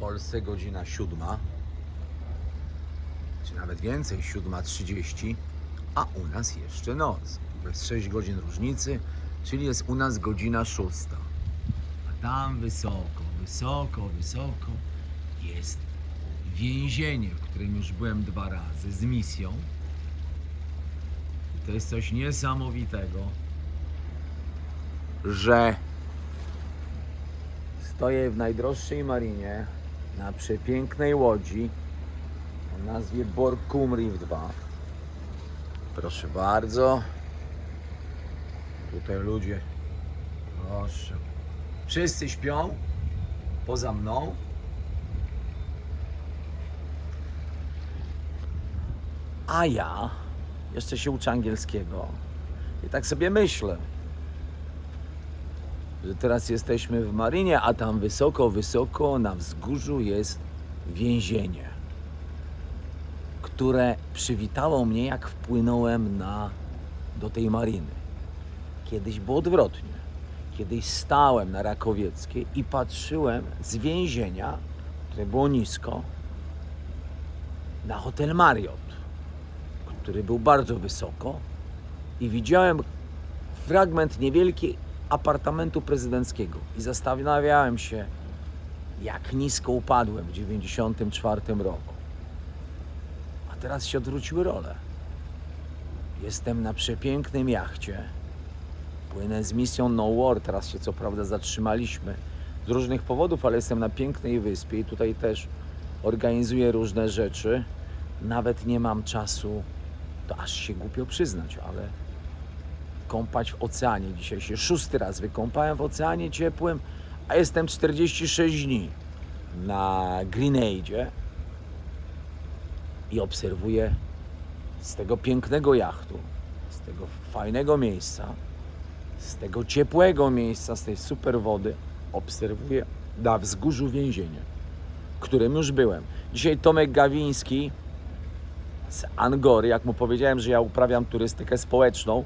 Polsce godzina siódma, czy nawet więcej, siódma trzydzieści, a u nas jeszcze noc. Jest 6 godzin różnicy, czyli jest u nas godzina szósta. A tam wysoko, wysoko, wysoko jest więzienie, w którym już byłem dwa razy z misją. I to jest coś niesamowitego, że stoję w najdroższej marinie na przepięknej łodzi o nazwie Borkum Reef 2. Proszę bardzo. Tutaj ludzie. Proszę. Wszyscy śpią. Poza mną. A ja jeszcze się uczę angielskiego. I tak sobie myślę, że teraz jesteśmy w marinie, a tam wysoko, wysoko na wzgórzu jest więzienie, które przywitało mnie, jak wpłynąłem na, do tej mariny. Kiedyś było odwrotnie. Kiedyś stałem na Rakowieckiej i patrzyłem z więzienia, które było nisko, na hotel Marriott, który był bardzo wysoko i widziałem fragment niewielki apartamentu prezydenckiego i zastanawiałem się, jak nisko upadłem w 1994 roku. A teraz się odwróciły role. Jestem na przepięknym jachcie. Płynę z misją No War. Teraz się co prawda zatrzymaliśmy z różnych powodów, ale jestem na pięknej wyspie i tutaj też organizuję różne rzeczy. Nawet nie mam czasu, to aż się głupio przyznać, ale kąpać w oceanie. Dzisiaj się szósty raz wykąpałem w oceanie ciepłym, a jestem 46 dni na Grenade i obserwuję z tego pięknego jachtu, z tego fajnego miejsca, z tego ciepłego miejsca, z tej super wody, obserwuję na wzgórzu więzienie, którym już byłem. Dzisiaj Tomek Gawiński z Angory, jak mu powiedziałem, że ja uprawiam turystykę społeczną,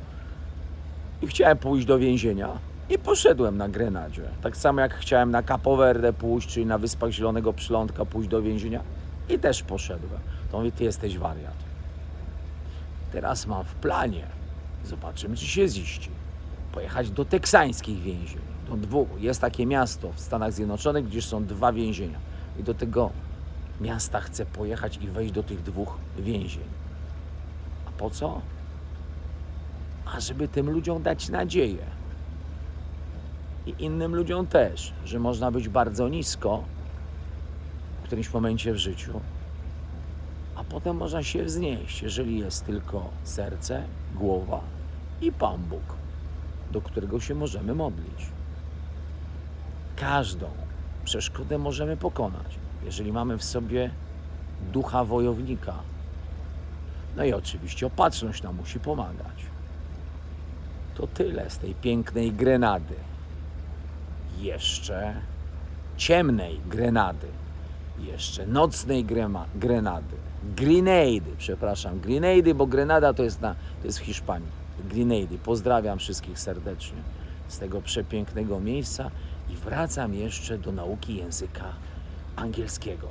i chciałem pójść do więzienia. I poszedłem na Grenadzie. Tak samo jak chciałem na Capo Verde pójść, czyli na Wyspach Zielonego Przylądka pójść do więzienia. I też poszedłem. To mówi, ty jesteś wariat. Teraz mam w planie, zobaczymy czy się ziści, pojechać do teksańskich więzień. Do dwóch. Jest takie miasto w Stanach Zjednoczonych, gdzie są dwa więzienia. I do tego miasta chcę pojechać i wejść do tych dwóch więzień. A po co? A żeby tym ludziom dać nadzieję. I innym ludziom też, że można być bardzo nisko w którymś momencie w życiu, a potem można się wznieść, jeżeli jest tylko serce, głowa i Pan Bóg, do którego się możemy modlić. Każdą przeszkodę możemy pokonać, jeżeli mamy w sobie ducha wojownika. No i oczywiście opatrzność nam musi pomagać. To tyle z tej pięknej grenady. Jeszcze ciemnej grenady. Jeszcze nocnej grema, grenady. Grenady, przepraszam. Grenady, bo grenada to jest, na, to jest w Hiszpanii. Grenady. Pozdrawiam wszystkich serdecznie z tego przepięknego miejsca i wracam jeszcze do nauki języka angielskiego.